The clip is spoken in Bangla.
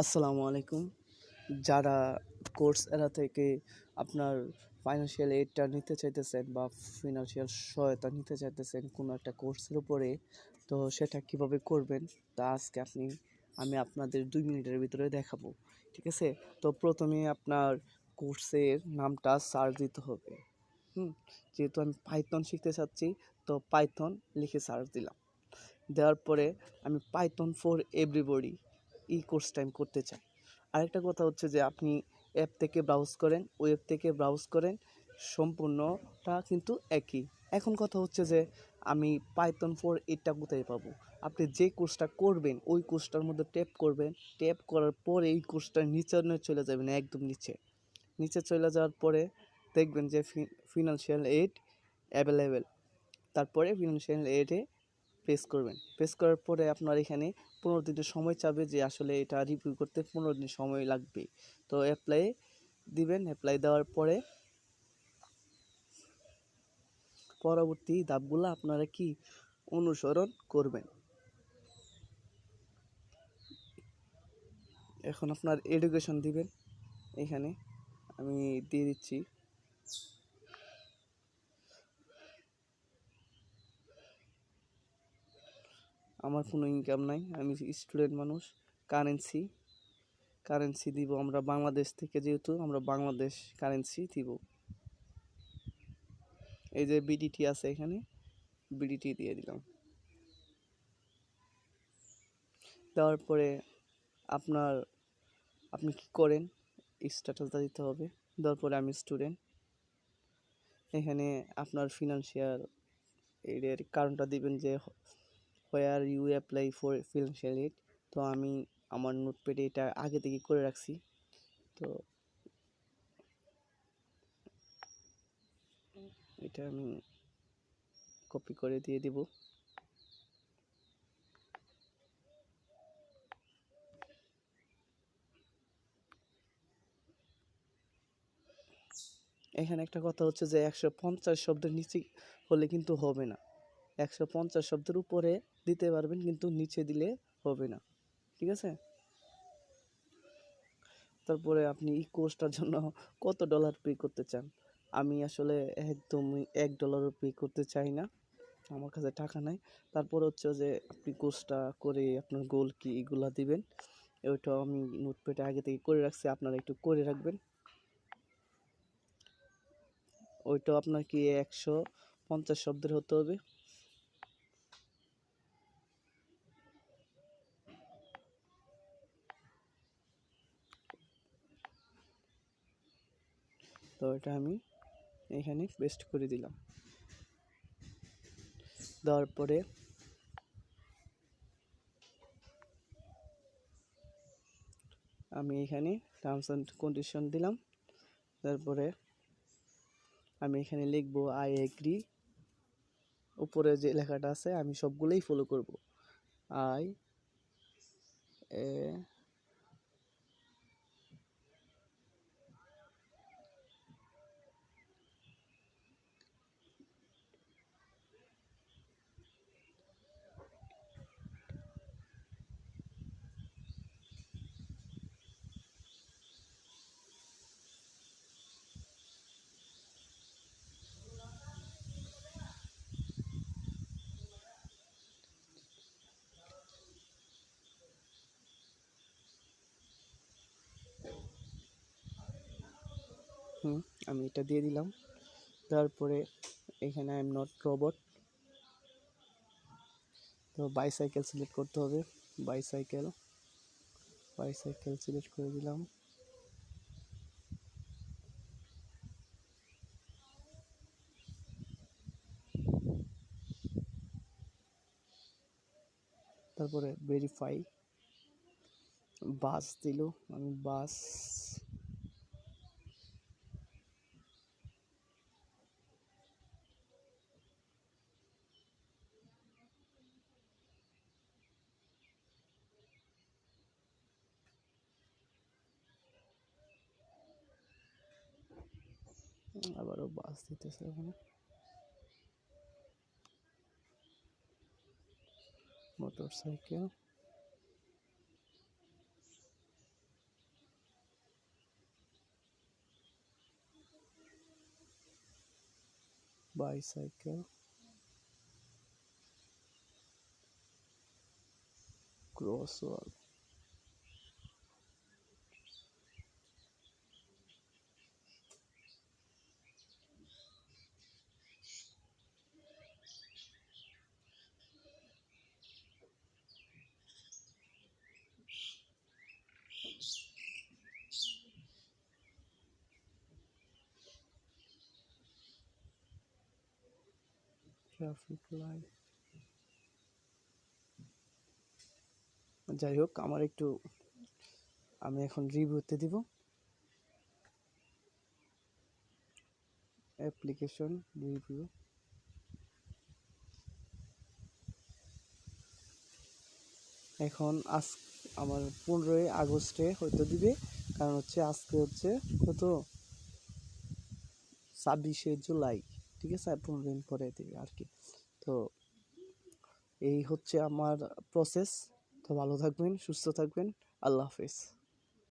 আসসালামু আলাইকুম। যারা কোর্স এরা থেকে আপনার ফাইন্যান্সিয়াল এইডটা নিতে চাইতেছেন বা ফিনান্সিয়াল সহায়তা নিতে চাইতেছেন কোনো একটা কোর্সের উপরে, তো সেটা কীভাবে করবেন তা আজকে আপনি, আমি আপনাদের দুই মিনিটের ভিতরে দেখাবো, ঠিক আছে? তো প্রথমে আপনার কোর্সের নামটা সার্চ দিতে হবে, হুম? যেহেতু আমি পাইথন শিখতে চাচ্ছি, তো পাইথন লিখে সার্চ দিলাম। দেওয়ার পরে আমি পাইথন ফর এভরিবডি এই কোর্সটা আমি করতে চাই আরেকটা কথা হচ্ছে যে, আপনি অ্যাপ থেকে ব্রাউজ করেন ওয়েব থেকে ব্রাউজ করেন, সম্পূর্ণটা কিন্তু একই। এখন কথা হচ্ছে যে, আমি পাইথন ফোর এটা কোথায় পাবো? আপনি যে কোর্সটা করবেন, ওই কোর্সটার মধ্যে ট্যাপ করবেন ট্যাপ করার পরে এই কোর্সটার নিচে চলে যাবেন, একদম নিচে। নিচে চলে যাওয়ার পরে দেখবেন যে ফিনান্সিয়াল এইড অ্যাভেলেবেল তারপরে ফিনান্সিয়াল এইডে প্রেস করবেন। প্রেস করার পরে আপনার এখানে পনেরো দিনের সময় চাবে যে আসলে এটা রিভিউ করতে পনেরো দিন সময় লাগবে তো অ্যাপ্লাই দিবেন অ্যাপ্লাই দেওয়ার পরে পরবর্তী ধাপগুলো আপনারা কি অনুসরণ করবেন। এখন আপনার এডুকেশন দিবেন। এখানে আমি দিয়ে দিচ্ছি। আমার কোনো ইনকাম নাই। আমি স্টুডেন্ট মানুষ কারেন্সি কারেন্সি দিব আমরা বাংলাদেশ থেকে যেহেতু, আমরা বাংলাদেশ কারেন্সি দিব। এই যে বিডিটি আছে এখানে বিডিটি দিয়ে দিলাম। দেওয়ার পরে আপনার, আপনি কি করেন? স্ট্যাটাসটা দিতে হবে। দেওয়ার পরে আমি স্টুডেন্ট এখানে আপনার ফিনান্সিয়াল এর কারণটা দিবেন যে where you apply for financial aid তো আমি আমার নোটপ্যাডে এটা আগে থেকে করে রাখছি। তো এটা আমি কপি করে দিয়ে দিব। এখানে একটা কথা হচ্ছে যে একশো পঞ্চাশ শব্দের নিচে হলে কিন্তু হবে না। একশো পঞ্চাশ শব্দের উপরে দিতে পারবেন, কিন্তু নিচে দিলে হবে না। ঠিক আছে? তারপরে আপনি এই কোর্সটার জন্য কত ডলার পে করতে চান? আমি আসলে একদমই এক ডলারও পে করতে চাই না। আমার কাছে টাকা নাই। তারপর হচ্ছে যে আপনি কোর্সটা করে আপনার গোল কি এগুলো দিবেন। ওইটাও আমি নোটপ্যাডে আগে থেকে করে রাখছি, আপনারা একটু করে রাখবেন। ওইটাও আপনার কি একশো পঞ্চাশ শব্দের হতে হবে। তো এটা আমি এখানে পেস্ট করে দিলাম। দেওয়ার পরে আমি এখানে টার্মস অ্যান্ড কন্ডিশন দিলাম। তারপরে আমি এখানে লিখব আই এগ্রি উপরে যে লেখাটা আছে, আমি সবগুলোই ফলো করব। আই এ হুম, আমি এটা দিয়ে দিলাম। তারপরে এখানে আই এম নট রোবট তো বাইসাইকেল সিলেক্ট করতে হবে। বাইসাইকেল বাইসাইকেল সিলেক্ট করে দিলাম। তারপরে ভেরিফাই বাস দিল, আমি বাস আবারও বাস দিতেছে ওখানে motorcycle bicycle crosswalk traffic light যাই হোক আমার একটু আমি এখন রিভিউতে দিব। অ্যাপ্লিকেশন রিভিউ এখন আজ আমার পনেরোই আগস্টে হয়তো দিবে। কারণ হচ্ছে আজকে হচ্ছে কত ছাব্বিশে জুলাই, ঠিক আছে? পনেরো দিন পরে দিবে আর কি। তো এই হচ্ছে আমার প্রসেস তো ভালো থাকবেন, সুস্থ থাকবেন। আল্লাহ হাফিজ।